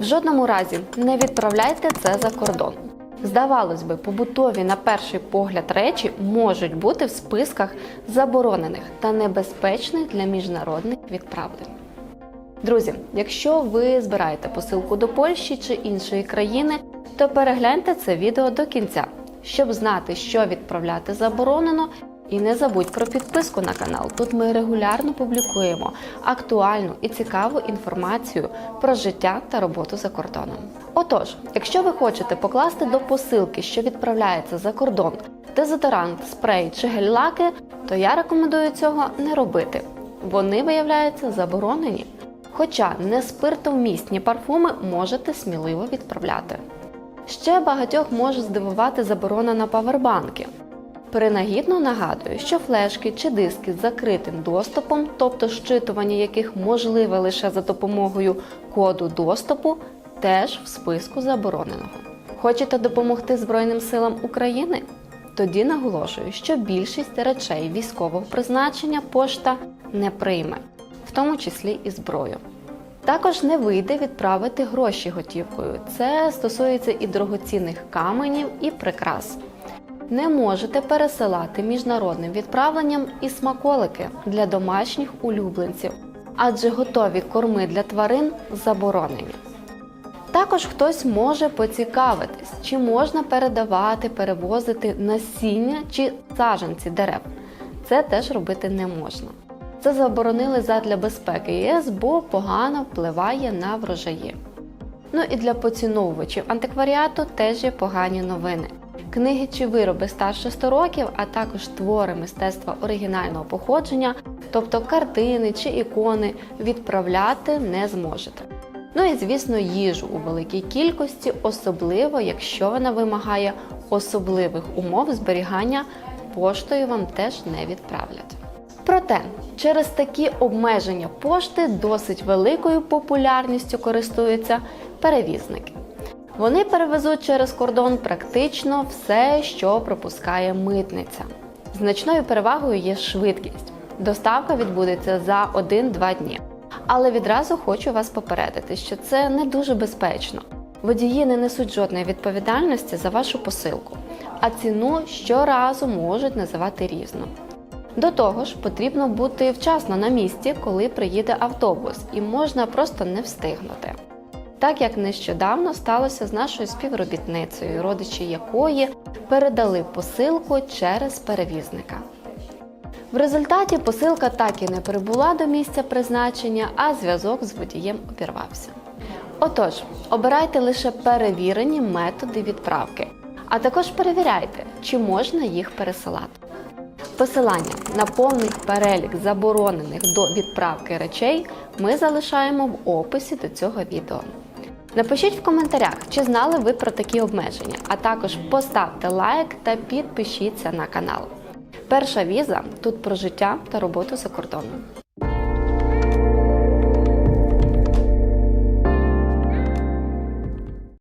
В жодному разі не відправляйте це за кордон. Здавалось би, побутові на перший погляд речі можуть бути в списках заборонених та небезпечних для міжнародних відправлень. Друзі, якщо ви збираєте посилку до Польщі чи іншої країни, то перегляньте це відео до кінця, щоб знати, що відправляти заборонено. І не забудь про підписку на канал. Тут ми регулярно публікуємо актуальну і цікаву інформацію про життя та роботу за кордоном. Отож, якщо ви хочете покласти до посилки, що відправляється за кордон, дезодорант, спрей чи гель-лаки, то я рекомендую цього не робити. Вони виявляються заборонені. Хоча не спиртовмісні парфуми можете сміливо відправляти. Ще багатьох може здивувати заборона на павербанки. Принагідно нагадую, що флешки чи диски з закритим доступом, тобто щитування яких можливе лише за допомогою коду доступу, теж в списку забороненого. Хочете допомогти Збройним силам України? Тоді наголошую, що більшість речей військового призначення пошта не прийме, в тому числі і зброю. Також не вийде відправити гроші готівкою. Це стосується і дорогоцінних каменів, і прикрас. Не можете пересилати міжнародним відправленням і смаколики для домашніх улюбленців, адже готові корми для тварин заборонені. Також хтось може поцікавитись, чи можна передавати, перевозити насіння чи саджанці дерев. Це теж робити не можна. Це заборонили задля безпеки ЄС, бо погано впливає на врожаї. Ну і для поціновувачів антикваріату теж є погані новини. Книги чи вироби старше 100 років, а також твори мистецтва оригінального походження, тобто картини чи ікони, відправляти не зможете. Ну і звісно, їжу у великій кількості, особливо якщо вона вимагає особливих умов зберігання, поштою вам теж не відправлять. Проте через такі обмеження пошти досить великою популярністю користуються перевізники. Вони перевезуть через кордон практично все, що пропускає митниця. Значною перевагою є швидкість. Доставка відбудеться за 1-2 дні. Але відразу хочу вас попередити, що це не дуже безпечно. Водії не несуть жодної відповідальності за вашу посилку, а ціну щоразу можуть називати різно. До того ж, потрібно бути вчасно на місці, коли приїде автобус, і можна просто не встигнути. Так як нещодавно сталося з нашою співробітницею, родичі якої передали посилку через перевізника. В результаті посилка так і не прибула до місця призначення, а зв'язок з водієм обірвався. Отож, обирайте лише перевірені методи відправки, а також перевіряйте, чи можна їх пересилати. Посилання на повний перелік заборонених до відправки речей ми залишаємо в описі до цього відео. Напишіть в коментарях, чи знали ви про такі обмеження, а також поставте лайк та підпишіться на канал. Перша віза тут про життя та роботу за кордоном.